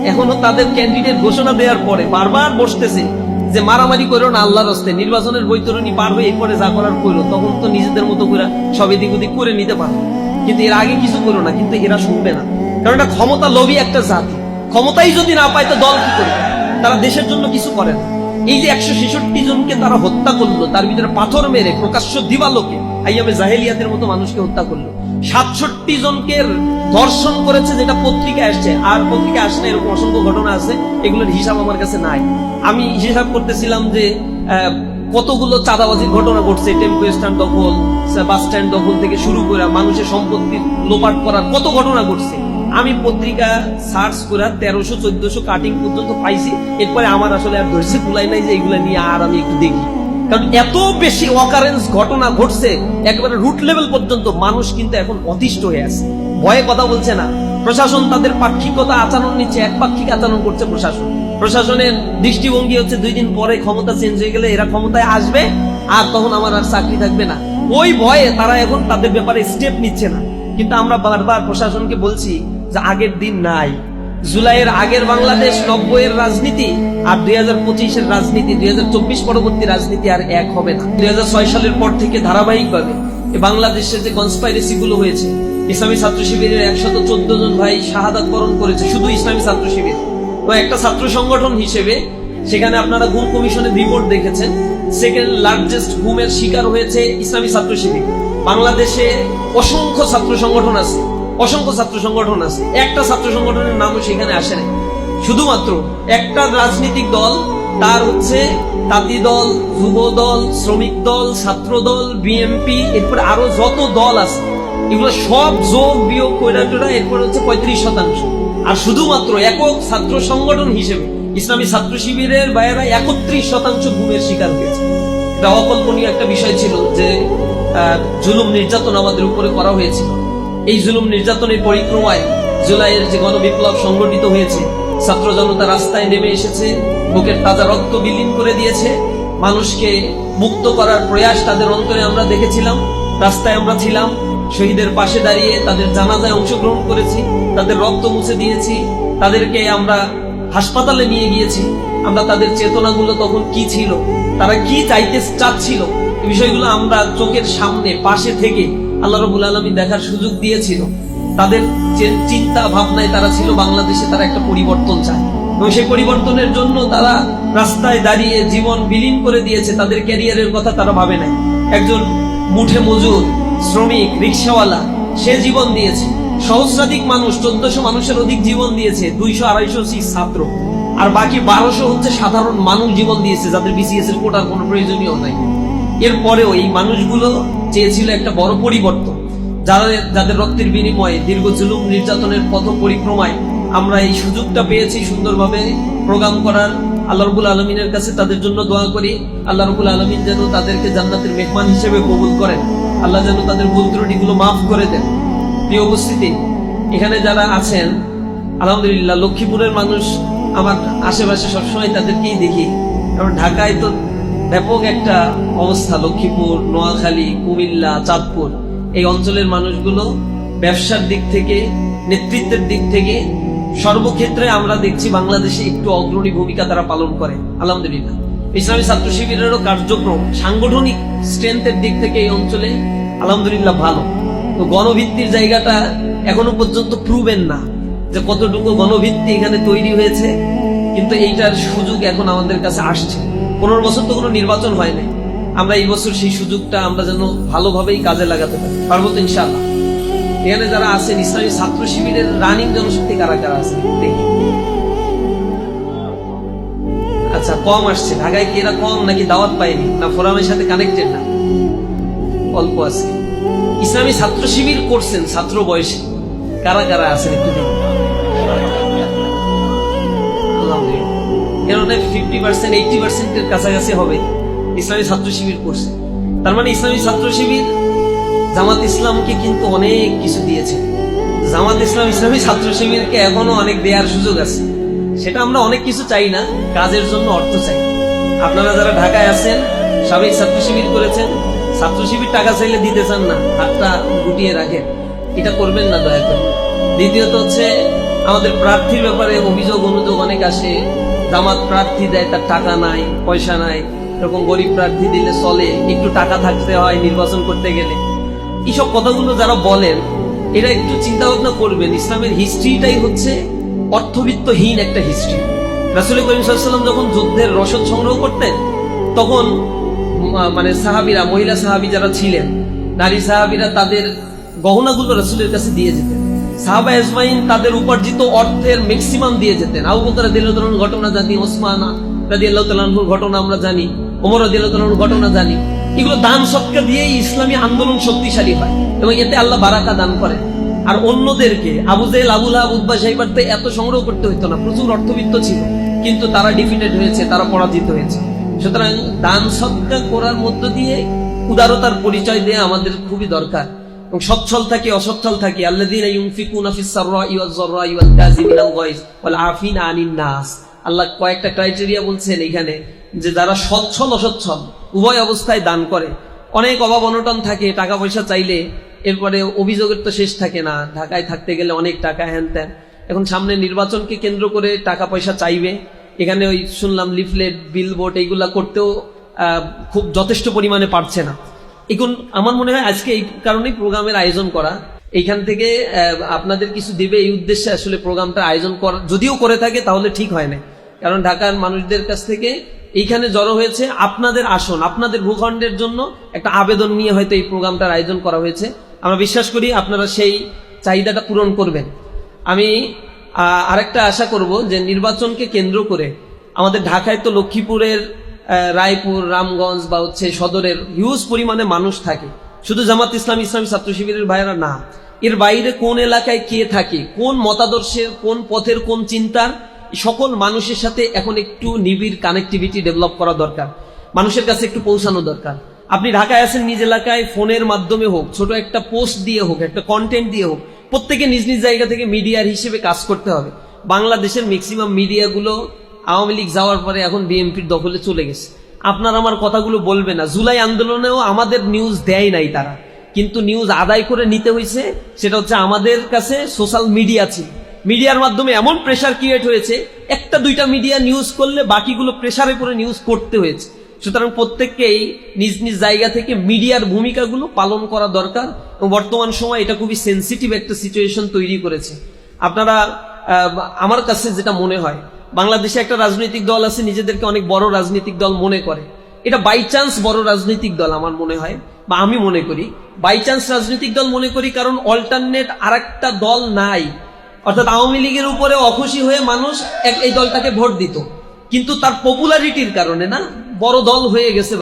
এখনও তাদের ক্যান্ডিডেট ঘোষণা দেওয়ার পরে বারবার বসতেছে যে মারামারি করো না আল্লাহর হস্তে নির্বাচনের বৈতরণী পার হয়ে এরপরে যা করার করো, তখন তো নিজেদের মতো করে সব এদিক ওদিক করে নিতে পারো। কিন্তু এর আগে কিছু করো না, কিন্তু এরা শুনবে না। কারণ এটা ক্ষমতা লোভী একটা জাতি। ক্ষমতাই যদি না পায় তো দল কি করবে? তারা দেশের জন্য কিছু করে না। এই যে একশো ছেষট্টি জনকে তারা হত্যা করল, তার ভিতরে পাথর মেরে প্রকাশ্য দিবালোকে, আইয়ামে জাহেলিয়াতের মতো মানুষকে হত্যা করল। সাতষট্টি জনকে ধর্ষণ করেছে যেটা পত্রিকায় আসছে। আর পত্রিকায় আসে না, এরকম অসংখ্য ঘটনা আছে, এগুলোর হিসাব আমার কাছে নাই। আমি হিসাব করতেছিলাম যে কতগুলো চাঁদাবাজির ঘটনা ঘটছে, টেম্পো স্ট্যান্ড দখল বাস স্ট্যান্ড দখল থেকে শুরু করে মানুষের সম্পত্তি লোপাট করার কত ঘটনা ঘটছে। আমি পত্রিকা সার্চ করে তেরোশো, চোদ্দশো কাটিং পর্যন্ত পাইছি। এরপরে আমার আসলে আর ধৈর্য কুলাই নাই যে এগুলা নিয়ে আর আমি একটু দেখি। কারণ এত বেশি অকারেন্স ঘটনা ঘটছে, একেবারে রুট লেভেল পর্যন্ত মানুষ কিন্তু এখন অতিষ্ঠ হয়ে আছে। ভয়ে কথা বলছে না। প্রশাসন তাদের পাক্ষিকতা আচরণ নিচ্ছে একপাক্ষিক আচরণ করছে প্রশাসন। প্রশাসনের দৃষ্টিভঙ্গি হচ্ছে দুই দিন পরে ক্ষমতা চেঞ্জ হয়ে গেলে এরা ক্ষমতায় আসবে, আর তখন আমার আর চাকরি থাকবে না। ওই ভয়ে তারা এখন তাদের ব্যাপারে স্টেপ নিচ্ছে না। কিন্তু আমরা বারবার প্রশাসনকে বলছি যে আগের দিন নাই। জুলাইয়ের আগের বাংলাদেশ নব্বইয়ের রাজনীতি আর দুই হাজার পঁচিশের রাজনীতি, দুই হাজার চব্বিশ পরবর্তী রাজনীতি আর এক হবে না। দুই হাজার ছয় সালের পর থেকে ধারাবাহিকভাবে এই বাংলাদেশে যে কনস্পাইরেসি গুলো হয়েছে, ইসলামী ছাত্র শিবিরের একশত চোদ্দ জন ভাই শাহাদাত বরণ করেছে, শুধু ইসলামী ছাত্র শিবির। তো একটা ছাত্র সংগঠন হিসেবে সেখানে আপনারা গুম কমিশনের রিপোর্ট দেখেছেন সেকেন্ড লার্জেস্ট গুমের শিকার হয়েছে ইসলামী ছাত্র শিবির। বাংলাদেশে অসংখ্য ছাত্র সংগঠন আছে অসংখ্য ছাত্র সংগঠন আছে। একটা ছাত্র সংগঠনের নামও সেখানে আসে না শুধুমাত্র একটা রাজনৈতিক দল, তার হচ্ছে তাঁতি দল, যুব দল, শ্রমিক দল, ছাত্র দল, বিএমপি, এরপর আরও যত দল আছে, এগুলো সব যোগ বিয়োগ কইরা টোরা এরপর হচ্ছে পঁয়ত্রিশ শতাংশ। আর শুধুমাত্র একক ছাত্র সংগঠন হিসেবে ইসলামী ছাত্র শিবিরের বাইরা একত্রিশ শতাংশ ঘুমের শিকার হয়েছে। এটা অকল্পনীয় একটা বিষয় ছিল যে জুলুম নির্যাতন আমাদের উপরে করা হয়েছিল। এই জুলুম নির্যাতনের পরিক্রমায় জুলাইয়ের যে গণবিপ্লব সংগঠিত হয়েছে, ছাত্র জনতা রাস্তায় নেমে এসেছে, বুকের তাজা রক্ত বিলীন করে দিয়েছে, মানুষকে মুক্ত করার প্রয়াস তাদের অন্তরে আমরা দেখেছিলাম, রাস্তায় আমরা ছিলাম, শহীদের পাশে দাঁড়িয়ে তাদের জানাজায় অংশগ্রহণ করেছি, তাদের রক্ত মুছে দিয়েছি, তাদেরকে আমরা হাসপাতালে নিয়ে গিয়েছি, আমরা তাদের চেতনাগুলো তখন কি ছিল, তারা কি চাইতে চাচ্ছিল বিষয়গুলো আমরা চোখের সামনে, পাশে থেকে আল্লাহ রবুল আলমী দেখার সুযোগ দিয়েছিল। তাদের যে চিন্তা, ভাবনায় তারা ছিল, বাংলাদেশে তারা একটা পরিবর্তন চায়। এবং সেই পরিবর্তনের জন্য তারা রাস্তায় দাঁড়িয়ে জীবন বিলীন করে দিয়েছে। তাদের ক্যারিয়ারের কথা তারা ভাবে নাই। একজন মুঠে মজুর, শ্রমিক, রিক্সাওয়ালা, সে জীবন দিয়েছে। সহস্রাধিক মানুষ, চোদ্দশো মানুষের অধিক জীবন দিয়েছে, দুইশো আড়াইশো সি ছাত্র। আর বাকি বারোশো হচ্ছে সাধারণ মানুষ জীবন দিয়েছে, যাদের বিসিএস এর কোটার কোনো প্রয়োজনীয় নাই। এরপরেও এই মানুষগুলো চেয়েছিল একটা বড় পরিবর্তন। যারা যাদের রক্তের বিনিময়ে দীর্ঘ জুলুম নির্যাতনের পথ পরিক্রমায় আমরা এই সুযোগটা পেয়েছি সুন্দরভাবে প্রোগ্রাম করার। আল্লাহ রবুল আলমিনের কাছে তাদের জন্য দোয়া করি। আল্লাহ রবুল আলমিন যেন তাদেরকে জান্নাতের মেহমান হিসেবে কবুল করেন। আল্লাহ যেন তাদের ভুল ত্রুটিগুলো মাফ করে দেন। প্রিয় উপস্থিতি, এখানে যারা আছেন, আলহামদুলিল্লাহ, লক্ষ্মীপুরের মানুষ আমার আশেপাশে সবসময় তাদেরকেই দেখি। কারণ ঢাকায় তো ব্যাপক একটা অবস্থা, লক্ষ্মীপুর, নোয়াখালী, কুমিল্লা, চাঁদপুর। এই অঞ্চলের মানুষগুলো ব্যবসার দিক থেকে, নেতৃত্বের দিক থেকে সর্বক্ষেত্রে আমরা দেখছি বাংলাদেশে একটু অগ্রণী ভূমিকা তারা পালন করে। আলহামদুলিল্লাহ। ইসলামী ছাত্র শিবিরেরও কার্যক্রম সাংগঠনিক স্ট্রেংথের দিক থেকে এই অঞ্চলে আলহামদুলিল্লাহ ভালো। তো গণভিত্তির জায়গাটা এখনও পর্যন্ত প্রুভেন না যে কতটুকু গণভিত্তি এখানে তৈরি হয়েছে। কিন্তু এইটার সুযোগ এখন আমাদের কাছে আসছে। পনেরো বছর তো কোনো নির্বাচন হয় নাই। আমরা এই বছর সেই সুযোগটা আমরা যেন ভালোভাবেই কাজে লাগাতে পারি। পারব তো ইনশাল্লাহ এখানে যারা আছেন, ইসলামী ছাত্র শিবিরের রানিং জনশক্তি কারা কারা আছে? আচ্ছা কম আসছে। ঢাকায় কি এরা কম নাকি দাওয়াত পায়নি? না ফোরামের সাথে কানেক্টেড না? অল্প আছে। ইসলামী ছাত্র শিবির করছেন ছাত্র বয়সে। কারা কারা আছেন একটু দেখুন এর ফিফটি পার্সেন্ট এইটি পার্সেন্টের কাছাকাছি হবে ইসলামী ছাত্র শিবির করছে তার মানে ইসলামী ছাত্র শিবির জামাত ইসলামকে কিন্তু অনেক কিছু দিয়েছে। জামাত ইসলাম, ইসলামী ছাত্র শিবিরকে এখনও অনেক দেওয়ার সুযোগ আছে। সেটা আমরা অনেক কিছু চাই না, কাজের জন্য অর্থ চাই। আপনারা যারা ঢাকায় আছেন, সাবেক ছাত্র শিবির করেছেন, ছাত্র শিবির টাকা চাইলে দিতে চান না, হাতটা গুটিয়ে রাখেন। এটা করবেন না দয়া করে। দ্বিতীয়ত হচ্ছে, আমাদের প্রার্থীর ব্যাপারে অভিযোগ, অনুযোগ অনেক আসে। জামাত প্রার্থী দেয়, তার টাকা নাই, পয়সা নাই। এরকম গরিব প্রার্থী দিলে চলে, একটু টাকা থাকতে হয় নির্বাচন করতে গেলে। এইসব কথাগুলো যারা বলেন, এরা একটু চিন্তা ভাবনা করবেন, ইসলামের হিস্ট্রিটাই হচ্ছে অর্থবিত্তহীন একটা হিস্ট্রি রাসুল করিম সাল্লাম যখন যুদ্ধের রসদ সংগ্রহ করতেন, তখন মানে সাহাবিরা, মহিলা সাহাবি যারা ছিলেন, নারী সাহাবিরা তাদের গহনাগুলো রাসুলের কাছে দিয়ে যেতেন। সাহাবা এজমাইন তাদের উপার্জিত অর্থের ম্যাক্সিমাম দিয়ে যেতেন। আবু বকর ঘটনা জানি, ওসমান ঘটনা আমরা জানি, ওমর ঘটনা জানি। এগুলো দান ইসলামী আন্দোলন শক্তিশালী হয় এবং এতে আল্লাহ বারাকা দান আর অন্যদেরকে, আবু জেল আবুদ্বা এত সংগ্রহ করতে হইতো না, প্রচুর অর্থবিত্ত ছিল। কিন্তু তারা ডিফিটেড হয়েছে, তারা পরাজিত হয়েছে। সুতরাং দান সৎকার করার মধ্য দিয়ে উদারতার পরিচয় দেয়া আমাদের খুবই দরকার। এবং সচ্ছল থাকি, অসচ্ছল থাকি। আল্লাযীনা ইউনফিকুনা ফিস সাররাই ওয়াজ যাররাই ওয়াল কাযিমিনাল গায়জ ওয়াল নাস। আল্লাহ কয়েকটা ক্রাইটেরিয়া বলছেন এখানে যে যারা সচ্ছল, অসচ্ছল, উভয় অবস্থায় দান করে। অনেক অভাব অনটন থাকে টাকা পয়সা চাইলে এরপরে অভিযোগের তো শেষ থাকে না। ঢাকায় থাকতে গেলে অনেক টাকা হ্যান ত্যান। এখন সামনে নির্বাচনকে কেন্দ্র করে টাকা পয়সা চাইবে। এখানে ওই শুনলাম লিফলেট, বিলবোর্ড, এইগুলা করতেও খুব যথেষ্ট পরিমাণে পারছে না। এখন আমার মনে হয় আজকে এই কারণেই প্রোগ্রামের আয়োজন করা। এইখান থেকে আপনাদের কিছু দেবে এই উদ্দেশ্যে আসলে প্রোগ্রামটা আয়োজন করা। যদিও করে থাকে, তাহলে ঠিক হয় না। কারণ ঢাকার মানুষদের কাছ থেকে এইখানে জড়ো হয়েছে আপনাদের আসন, আপনাদের ভূখণ্ডের জন্য একটা আবেদন নিয়ে হয়তো এই প্রোগ্রামটার আয়োজন করা হয়েছে। আমরা বিশ্বাস করি আপনারা সেই চাহিদাটা পূরণ করবেন। আমি আরেকটা আশা করব যে নির্বাচনকে কেন্দ্র করে আমাদের ঢাকায় তো লক্ষ্মীপুরের রায়পুর, রামগঞ্জ বা হচ্ছে সদরের হিউজ পরিমাণে মানুষ থাকে। শুধু জামাত ইসলাম, ইসলামী ছাত্র শিবিরের ভাইয়েরা না, এর বাইরে কোন এলাকায় কে থাকে, কোন মতাদর্শের কোন পথের কোন চিন্তার, সকল মানুষের সাথে এখন একটু নিবিড় কানেক্টিভিটি ডেভেলপ করা দরকার। মানুষের কাছে একটু পৌঁছানো দরকার। আপনি ঢাকায় আছেন নিজ এলাকায়, ফোনের মাধ্যমে হোক, ছোট একটা পোস্ট দিয়ে হোক, একটা কন্টেন্ট দিয়ে হোক, প্রত্যেকে নিজ নিজ জায়গা থেকে মিডিয়ার হিসেবে কাজ করতে হবে। বাংলাদেশের ম্যাক্সিমাম মিডিয়াগুলো আওয়ামী লীগ যাওয়ার পরে এখন বিএনপির দখলে চলে গেছে। আপনার আমার কথাগুলো বলবে না। জুলাই আন্দোলনেও আমাদের নিউজ দেয় নাই তারা। কিন্তু নিউজ আদায় করে নিতে হয়েছে, সেটা হচ্ছে আমাদের কাছে সোশ্যাল মিডিয়া ছিল। মিডিয়ার মাধ্যমে এমন প্রেশার ক্রিয়েট হয়েছে, একটা দুইটা মিডিয়া নিউজ করলে বাকিগুলো প্রেশারে করে নিউজ করতে হয়েছে। সুতরাং প্রত্যেককেই নিজ নিজ জায়গা থেকে মিডিয়ার ভূমিকাগুলো পালন করা দরকার এবং বর্তমান সময় এটা খুবই সেন্সিটিভ একটা সিচুয়েশন তৈরি করেছে। আপনারা আমার কাছে যেটা মনে হয় বাংলাদেশে একটা রাজনৈতিক দল আছে, নিজেদেরকে অনেক বড় রাজনৈতিক দল মনে করে। এটা বাই চান্স বড় রাজনৈতিক দল আমার মনে হয়, বা আমি মনে করি। বাই চান্স রাজনৈতিক দল মনে করি কারণ অল্টারনেট আর একটা দল নাই। অর্থাৎ আওয়ামী লীগের উপরে অখুশি হয়ে মানুষ এই দলটাকে ভোট দিত। কিন্তু তার পপুলারিটির কারণে না, বড় দল হয়ে গেছে।